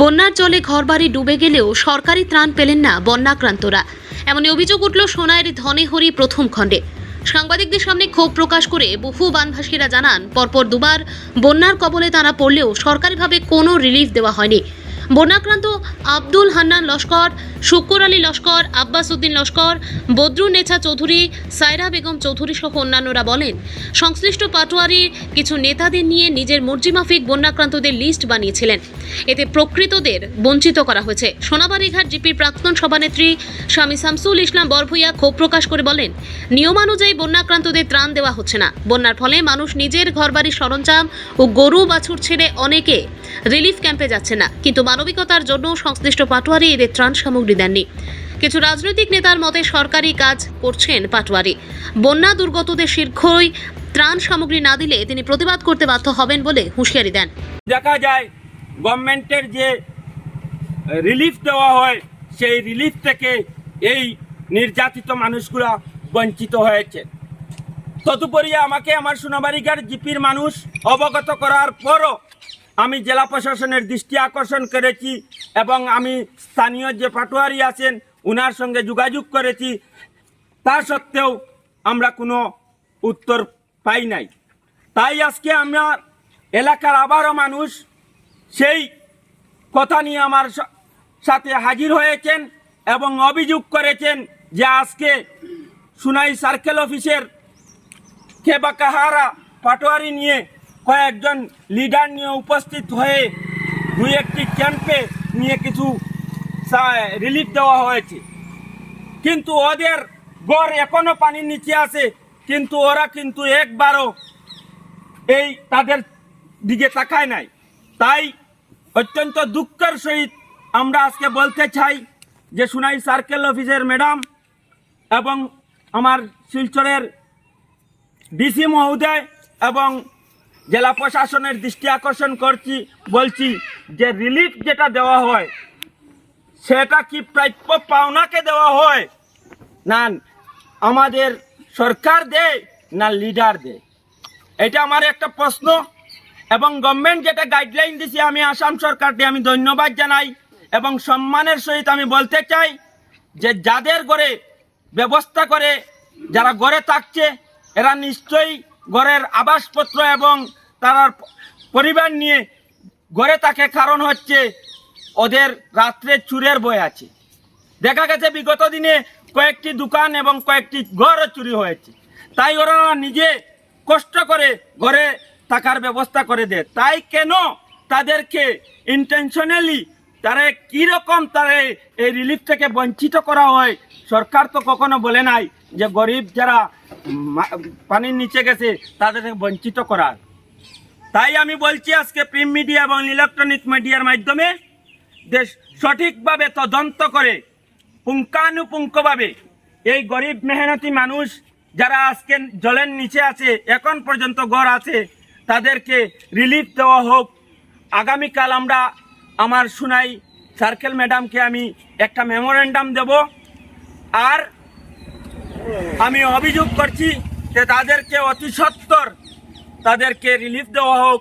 বন্যার জলে ঘরবাড়ি ডুবে গেলেও সরকারি ত্রাণ পেলেন না বন্যাক্রান্তরা। এমনই অভিযোগ উঠল সোনাইয়ের ধনেহরি প্রথম খণ্ডে। সাংবাদিকদের সামনে ক্ষোভ প্রকাশ করে বহু বানভাসীরা জানান, পরপর দুবার বন্যার কবলে তারা পড়লেও সরকারিভাবে কোনো রিলিফ দেওয়া হয়নি। বন্যাক্রান্ত আব্দুল হান্নান লস্কর, শুক্কর আলী লস্কর, আব্বাস উদ্দিন লস্কর বদরুন নেছা চৌধুরী সায়রা বেগম চৌধুরী সহ অন্যান্যরা বলেন, সংশ্লিষ্ট পাটোয়ারির কিছু নেতাদের নিয়ে নিজের মর্জিমাফিক বন্যাক্রান্তদের লিস্ট বানিয়েছিলেন। এতে প্রকৃতদের বঞ্চিত করা হয়েছে। সোনাবাড়িঘাট জিপির প্রাক্তন সভানেত্রী স্বামী শামসুল ইসলাম বরভূয়া ক্ষোভ প্রকাশ করে বলেন, নিয়মানুযায়ী বন্যাক্রান্তদের ত্রাণ দেওয়া হচ্ছে না। বন্যার ফলে মানুষ নিজের ঘরবাড়ির সরঞ্জাম ও গরু বাছুর ছেড়ে অনেকে রিলিফ ক্যাম্পে যাচ্ছে না, কিন্তু মানবিকতার জন্য সংশ্লিষ্ট পাটোয়ারি এদের ত্রাণ সামগ্রী দেননি। কিছু রাজনৈতিক নেতার মতে সরকারি কাজ করছেন পাটোয়ারি। বন্যা দুর্গতদের শীঘ্রই ত্রাণ সামগ্রী না দিলে তিনি প্রতিবাদ করতে বাধ্য হবেন বলে হুঁশিয়ারি দেন। দেখা যায়, গভর্নমেন্টের যে রিলিফ দেওয়া হয়, সেই রিলিফ থেকে এই নির্যাতিত মানুষগুলা বঞ্চিত হয়েছে। তদুপরি আমাকে আমার সোনাবাড়িঘাট জিপির মানুষ অবগত করার পরও আমি জেলা প্রশাসনের দৃষ্টি আকর্ষণ করেছি এবং আমি স্থানীয় যে পাটোয়ারি আছেন ওনার সঙ্গে যোগাযোগ করেছি। তা সত্ত্বেও আমরা কোনো উত্তর পাই নাই। তাই আজকে আমার এলাকার আবারও মানুষ সেই কথা নিয়ে আমার সাথে হাজির হয়েছেন এবং অভিযোগ করেছেন যে আজকে সুনাই সার্কেল অফিসের কেবাকাহারা পাটোয়ারি নিয়ে কয়েকজন লিডার নিয়ে উপস্থিত হয়ে দুই একটি ক্যাম্পে নিয়ে কিছু রিলিফ দেওয়া হয়েছে। কিন্তু ওদের গড় এখনও পানির নিচে আছে, কিন্তু ওরা কিন্তু একবারও এই তাদের দিকে তাকায় নাই। তাই অত্যন্ত দুঃখের সহিত আমরা আজকে বলতে চাই যে সুনাই সার্কেল অফিসের ম্যাডাম এবং আমার শিলচরের ডিসি মহোদয় এবং জেলা প্রশাসনের দৃষ্টি আকর্ষণ করছি, বলছি যে রিলিফ যেটা দেওয়া হয়, সেটা কি প্রাপ্য পাওনাকে দেওয়া হয়? না, আমাদের সরকার দেয় না লিডার দেয়? এটা আমার একটা প্রশ্ন, এবং গভর্নমেন্ট যেটা গাইডলাইন দিছে, আমি আসাম সরকারকে আমি ধন্যবাদ জানাই, এবং সম্মানের সহিত আমি বলতে চাই যে যাদের ঘরে ব্যবস্থা করে, যারা ঘরে থাকছে, এরা নিশ্চয়ই ঘরের আবাসপত্র এবং তারা পরিবার নিয়ে ঘরে থাকে কারণ হচ্ছে ওদের রাত্রে চুরের বই আছে। দেখা গেছে বিগত দিনে কয়েকটি দোকান এবং কয়েকটি ঘরও চুরি হয়েছে। তাই ওরা নিজে কষ্ট করে ঘরে থাকার ব্যবস্থা করে দেয়। তাই কেন তাদেরকে ইন্টেনশনালি তারা কীরকম তারা এই রিলিফ থেকে বঞ্চিত করা হয়? সরকার তো কখনো বলে নাই যে গরিব যারা পানির নিচে গেছে, তাদেরকে বঞ্চিত করার। তাই আমি বলছি আজকে প্রিন্ট মিডিয়া এবং ইলেকট্রনিক মিডিয়ার মাধ্যমে দেশ সঠিকভাবে তদন্ত করে, পুঙ্খানুপুঙ্খভাবে এই গরিব মেহনতি মানুষ যারা আজকে জলের নিচে আছে, এখন পর্যন্ত ঘর আছে, তাদেরকে রিলিফ দেওয়া হোক। আগামীকাল আমরা আমার সুনাই সার্কেল ম্যাডামকে আমি একটা মেমোরেন্ডাম দেব। আর আমি অভিযোগ করছি যে তাদেরকে অতি সত্বর তাদেরকে রিলিফ দেওয়া হোক।